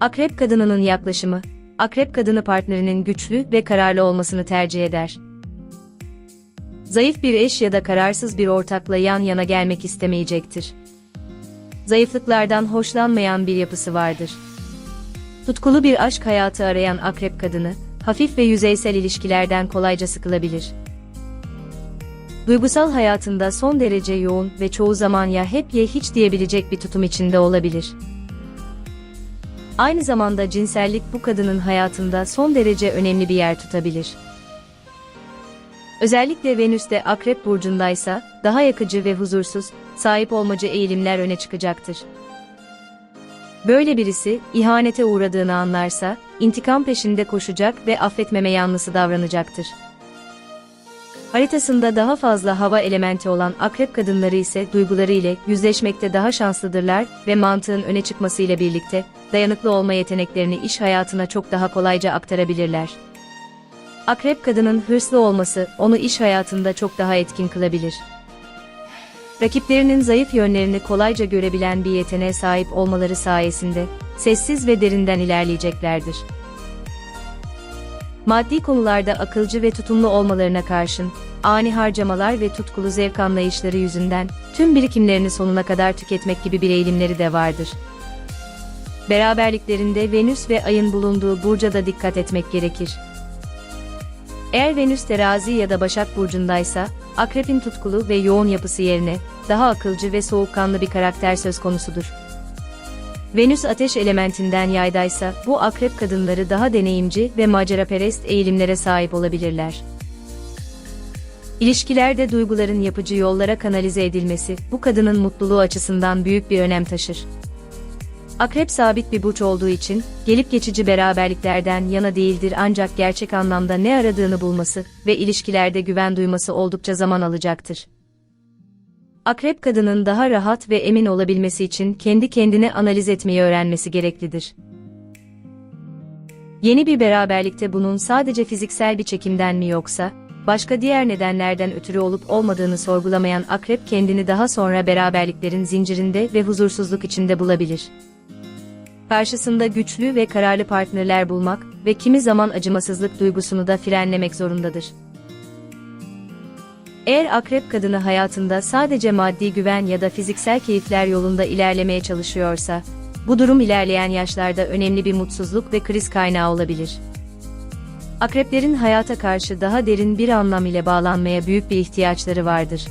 Akrep kadınının yaklaşımı, akrep kadını partnerinin güçlü ve kararlı olmasını tercih eder. Zayıf bir eş ya da kararsız bir ortakla yan yana gelmek istemeyecektir. Zayıflıklardan hoşlanmayan bir yapısı vardır. Tutkulu bir aşk hayatı arayan akrep kadını, hafif ve yüzeysel ilişkilerden kolayca sıkılabilir. Duygusal hayatında son derece yoğun ve çoğu zaman ya hep ya hiç diyebilecek bir tutum içinde olabilir. Aynı zamanda cinsellik bu kadının hayatında son derece önemli bir yer tutabilir. Özellikle Venüs'te Akrep burcundaysa daha yakıcı ve huzursuz, sahip olmacı eğilimler öne çıkacaktır. Böyle birisi ihanete uğradığını anlarsa intikam peşinde koşacak ve affetmeme yanlısı davranacaktır. Haritasında daha fazla hava elementi olan akrep kadınları ise duyguları ile yüzleşmekte daha şanslıdırlar ve mantığın öne çıkmasıyla birlikte dayanıklı olma yeteneklerini iş hayatına çok daha kolayca aktarabilirler. Akrep kadının hırslı olması onu iş hayatında çok daha etkin kılabilir. Rakiplerinin zayıf yönlerini kolayca görebilen bir yeteneğe sahip olmaları sayesinde sessiz ve derinden ilerleyeceklerdir. Maddi konularda akılcı ve tutumlu olmalarına karşın, ani harcamalar ve tutkulu zevk anlayışları yüzünden tüm birikimlerini sonuna kadar tüketmek gibi bir eğilimleri de vardır. Beraberliklerinde Venüs ve Ay'ın bulunduğu burca da dikkat etmek gerekir. Eğer Venüs terazi ya da Başak burcundaysa, Akrep'in tutkulu ve yoğun yapısı yerine daha akılcı ve soğukkanlı bir karakter söz konusudur. Venüs ateş elementinden yaydaysa bu akrep kadınları daha deneyimci ve maceraperest eğilimlere sahip olabilirler. İlişkilerde duyguların yapıcı yollara kanalize edilmesi bu kadının mutluluğu açısından büyük bir önem taşır. Akrep sabit bir burç olduğu için gelip geçici beraberliklerden yana değildir ancak gerçek anlamda ne aradığını bulması ve ilişkilerde güven duyması oldukça zaman alacaktır. Akrep kadının daha rahat ve emin olabilmesi için kendi kendini analiz etmeyi öğrenmesi gereklidir. Yeni bir beraberlikte bunun sadece fiziksel bir çekimden mi yoksa, başka diğer nedenlerden ötürü olup olmadığını sorgulamayan akrep kendini daha sonra beraberliklerin zincirinde ve huzursuzluk içinde bulabilir. Karşısında güçlü ve kararlı partnerler bulmak ve kimi zaman acımasızlık duygusunu da frenlemek zorundadır. Eğer akrep kadını hayatında sadece maddi güven ya da fiziksel keyifler yolunda ilerlemeye çalışıyorsa, bu durum ilerleyen yaşlarda önemli bir mutsuzluk ve kriz kaynağı olabilir. Akreplerin hayata karşı daha derin bir anlam ile bağlanmaya büyük bir ihtiyaçları vardır.